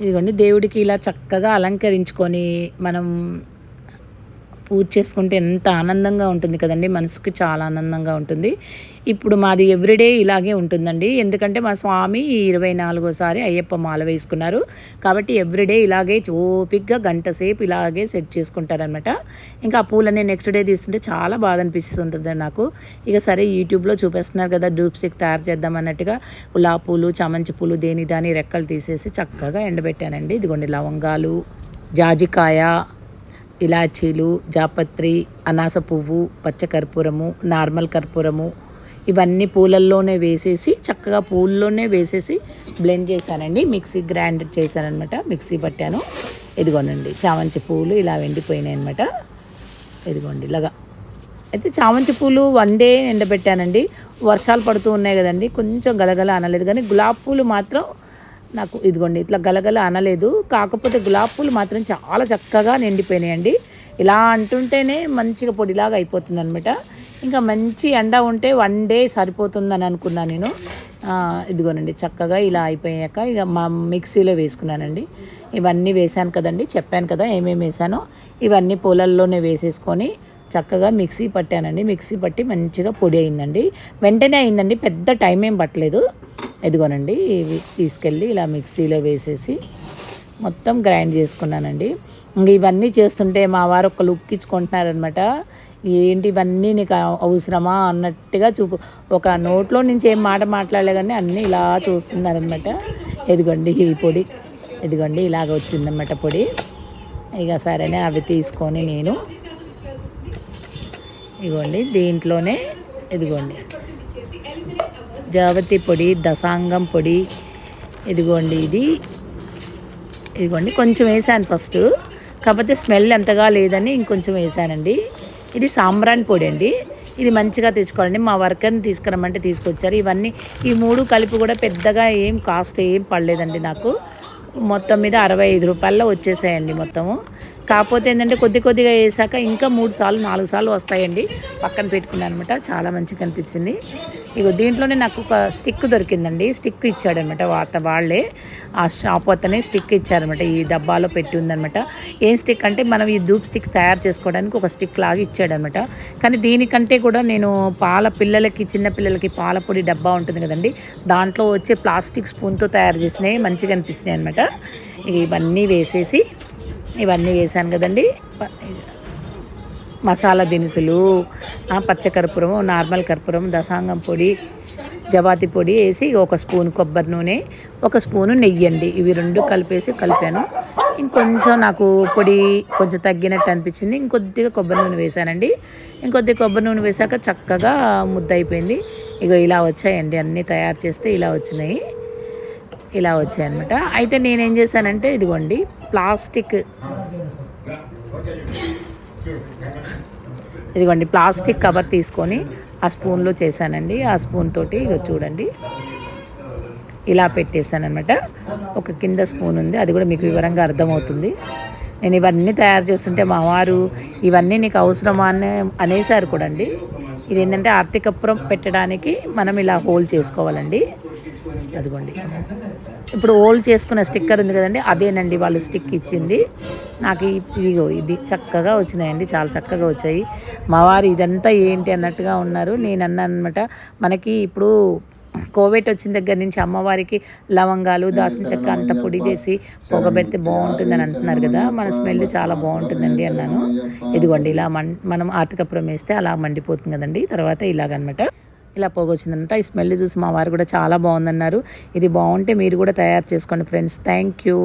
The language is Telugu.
ఇదిగోండి దేవుడికి ఇలా చక్కగా అలంకరించుకొని మనం పూజ చేసుకుంటే ఎంత ఆనందంగా ఉంటుంది కదండి. మనసుకి చాలా ఆనందంగా ఉంటుంది. ఇప్పుడు మాది ఎవ్రీడే ఇలాగే ఉంటుందండి. ఎందుకంటే మా స్వామి ఇరవై నాలుగోసారి అయ్యప్ప మాల వేసుకున్నారు. కాబట్టి ఎవ్రీడే ఇలాగే ఓపిక్గా గంట సేపు ఇలాగే సెట్ చేసుకుంటారనమాట ఇంకా ఆ పూలన్నీ నెక్స్ట్ డే తీస్తుంటే చాలా బాధ అనిపిస్తుంటుంది నాకు. ఇక సరే యూట్యూబ్లో చూపిస్తున్నారు కదా డూప్ స్టిక్ తయారు చేద్దాం అన్నట్టుగా గులాబ్ పూలు చమంచి పూలు దేని దాని రెక్కలు తీసేసి చక్కగా ఎండబెట్టానండి. ఇదిగోండి లవంగాలు జాజికాయ ఇలాచీలు జాపత్రి అనాస పువ్వు పచ్చకర్పూరము నార్మల్ కర్పూరము ఇవన్నీ పూలల్లోనే వేసేసి చక్కగా పూల్లోనే వేసేసి బ్లెండ్ చేశానండి. మిక్సీ గ్రైండ్ చేశానమాట మిక్సీ పట్టాను. ఇదిగోనండి చామంతి పూలు ఇలా వెండిపోయినాయి అనమాట ఇదిగోండి ఇలాగా. అయితే చామంతి పూలు వన్ డే ఎండబెట్టానండి. వర్షాలు పడుతూ ఉన్నాయి కదండి. కొంచెం గలగల అనలేదు కానీ గులాబీ పూలు మాత్రం నాకు ఇదిగోండి ఇట్లా గలగల అనలేదు. కాకపోతే గులాబ్ పూలు మాత్రం చాలా చక్కగా నిండిపోయినాయండి. ఇలా అంటుంటేనే మంచిగా పొడిలాగా అయిపోతుంది అనమాట ఇంకా మంచి ఎండ ఉంటే వన్ డే సరిపోతుందని అనుకున్నాను నేను. ఇదిగోనండి చక్కగా ఇలా అయిపోయాక ఇక మా మిక్సీలో వేసుకున్నానండి. ఇవన్నీ వేసాను కదండి చెప్పాను కదా ఏమేమి వేసానో ఇవన్నీ పూలల్లోనే వేసేసుకొని చక్కగా మిక్సీ పట్టానండి. మిక్సీ పట్టి మంచిగా పొడి అయిందండి. వెంటనే అయిందండి పెద్ద టైం ఏం పట్టలేదు. ఇదిగోనండి ఇవి తీసుకెళ్ళి ఇలా మిక్సీలో వేసేసి మొత్తం గ్రైండ్ చేసుకున్నానండి. ఇంక ఇవన్నీ చేస్తుంటే మా వారు ఒక లుక్ ఇచ్చుకుంటున్నారనమాట ఏంటి ఇవన్నీ నీకు అవసరమా అన్నట్టుగా చూపు ఒక నోట్లో నుంచి ఏం మాట మాట్లాడలే కానీ అన్నీ ఇలా చూస్తున్నారనమాట ఎదిగోండి ఈ పొడి ఎదిగోండి ఇలాగ వచ్చిందన్నమాట పొడి. ఇక సరేనే అవి తీసుకొని నేను ఇదిగోండి దీంట్లోనే ఇదిగోండి జావతి పొడి దసాంగం పొడి. ఇదిగోండి ఇది. ఇదిగోండి కొంచెం వేసాను ఫస్ట్. కాకపోతే స్మెల్ ఎంతగా లేదని ఇంకొంచెం వేసానండి. ఇది సాంబ్రాన్ పొడి అండి. ఇది మంచిగా తెచ్చుకోవాలండి. మా వర్కర్ని తీసుకురమ్మంటే తీసుకొచ్చారు. ఇవన్నీ ఈ మూడు కలిపి కూడా పెద్దగా ఏం కాస్ట్ ఏం పడలేదండి నాకు. మొత్తం మీద అరవై ఐదు రూపాయల్లో వచ్చేసాయండి మొత్తము. కాకపోతే ఏంటంటే కొద్ది కొద్దిగా వేసాక ఇంకా మూడు సార్లు నాలుగు సార్లు వస్తాయండి. పక్కన పెట్టుకున్నాను అనమాట చాలా మంచిగా అనిపించింది ఇగో దీంట్లోనే నాకు ఒక స్టిక్ దొరికిందండి. స్టిక్ ఇచ్చాడనమాట వాత వాళ్ళే. ఆ షాప్ అతనే స్టిక్ ఇచ్చారనమాట. ఈ డబ్బాలో పెట్టి ఉందనమాట. ఏం స్టిక్ అంటే మనం ఈ ధూప్ స్టిక్ తయారు చేసుకోవడానికి ఒక స్టిక్ లాగా ఇచ్చాడనమాట. కానీ దీనికంటే కూడా నేను పాల పిల్లలకి చిన్న పిల్లలకి పాల పొడి డబ్బా ఉంటుంది కదండి. దాంట్లో వచ్చే ప్లాస్టిక్ స్పూన్తో తయారు చేసినవి మంచిగా అనిపించినాయి అనమాట. ఇవన్నీ వేసేసి ఇవన్నీ వేసాను కదండి. మసాలా దినుసులు పచ్చకర్పూరం నార్మల్ కర్పూరం దసాంగం పొడి జవాతి పొడి వేసి ఒక స్పూన్ కొబ్బరి నూనె ఒక స్పూను నెయ్యి అండి. ఇవి రెండు కలిపేసి కలిపాను. ఇంకొంచెం నాకు పొడి కొంచెం తగ్గినట్టు అనిపించింది. ఇంకొద్దిగా కొబ్బరి నూనె వేసానండి ఇంకొద్దిగా కొబ్బరి నూనె వేసాక చక్కగా ముద్ద అయిపోయింది. ఇక ఇలా వచ్చాయండి. అన్నీ తయారు చేస్తే ఇలా వచ్చినాయి. ఇలా వచ్చాయి అనమాట అయితే నేనేం చేశానంటే ఇదిగోండి. ప్లాస్టిక్. ఇదిగోండి ప్లాస్టిక్ కవర్ తీసుకొని ఆ స్పూన్లో చేశానండి. ఆ స్పూన్ తోటి ఇక చూడండి. ఇలా పెట్టేశానమాట ఒక కింద స్పూన్ ఉంది. అది కూడా మీకు వివరంగా అర్థమవుతుంది. నేను ఇవన్నీ తయారు చేస్తుంటే మా వారు ఇవన్నీ నీకు అవసరమా అనే అనేసారు కూడా అండి ఇది ఏంటంటే ఆర్థికపురం పెట్టడానికి మనం ఇలా హోల్డ్ చేసుకోవాలండి. అదిగోండి. ఇప్పుడు ఓల్డ్ చేసుకున్న స్టిక్కర్ ఉంది కదండి అదేనండి వాళ్ళు స్టిక్ ఇచ్చింది. నాకు ఇదిగో ఇది చక్కగా వచ్చినాయండి చాలా చక్కగా వచ్చాయి. మా వారు ఇదంతా ఏంటి అన్నట్టుగా ఉన్నారు. నేను అన్నా అనమాట మనకి ఇప్పుడు కోవిడ్ వచ్చిన దగ్గర నుంచి అమ్మవారికి లవంగాలు దాసిన చెక్క అంత పొడి చేసి పొగ పెడితే బాగుంటుందని అంటున్నారు కదా మన స్మెల్ చాలా బాగుంటుందండి అన్నాను. ఇదిగోండి ఇలా మం మనం ఆర్థికపురం వేస్తే అలా మండిపోతుంది కదండి తర్వాత ఇలాగనమాట ఇలా పోగొచ్చిందంట ఈ స్మెల్ చూసి మా వారు కూడా చాలా బాగుందన్నారు. ఇది బాగుంటే మీరు కూడా తయారు చేసుకోండి ఫ్రెండ్స్. Thank you